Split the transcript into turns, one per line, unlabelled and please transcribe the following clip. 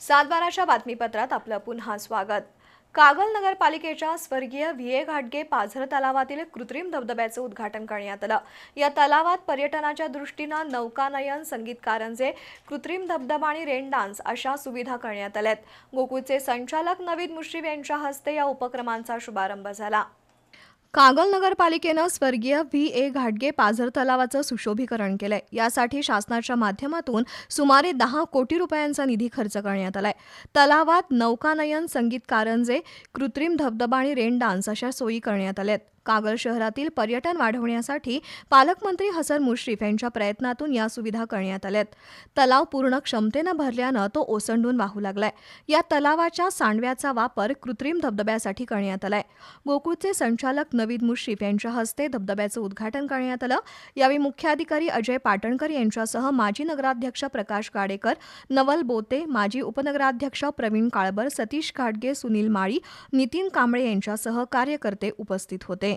सातबाराच्या बातमीपत्रात आपलं पुन्हा स्वागत. कागल नगरपालिकेच्या स्वर्गीय व्ही घाटगे पाझर तलावातील कृत्रिम धबधब्याचं उद्घाटन करण्यात आलं. या तलावात पर्यटनाच्या दृष्टीनं नौकानयन संगीत कारंजे कृत्रिम धबधबा आणि रेन डान्स अशा सुविधा करण्यात आल्यात. गोकुळचे संचालक नवीद मुश्रीफ यांच्या हस्ते या उपक्रमांचा शुभारंभ झाला. कागल नगरपालिकेनं स्वर्गीय व्ही. ए. घाटगे पाझर तलावाचं सुशोभीकरण केलंय. यासाठी शासनाच्या माध्यमातून सुमारे दहा कोटी रुपयांचा निधी खर्च करण्यात आलाय. तलावात नौकानयन संगीत कारंजे कृत्रिम धबधबा आणि रेन डान्स अशा सोयी करण्यात आल्यात. कागल शहरातील पर्यटन वाढवण्यासाठी पालकमंत्री हसन मुश्रीफ यांच्या प्रयत्नातून या सुविधा करण्यात आल्यात. तलाव पूर्ण क्षमतेनं भरल्यानं तो ओसंडून वाहू लागलाय. या तलावाच्या सांडव्याचा वापर कृत्रिम धबधब्यासाठी करण्यात आलाय. गोकुळचे संचालक नवीद मुश्रीफ यांच्या हस्ते धबधब्याचं उद्घाटन करण्यात आलं. यावेळी मुख्याधिकारी अजय पाटणकर यांच्यासह माजी नगराध्यक्ष प्रकाश गाडेकर नवल बोते माजी उपनगराध्यक्ष प्रवीण काळबर सतीश घाटगे सुनील माळी नितीन कांबळे यांच्यासह कार्यकर्ते उपस्थित होते.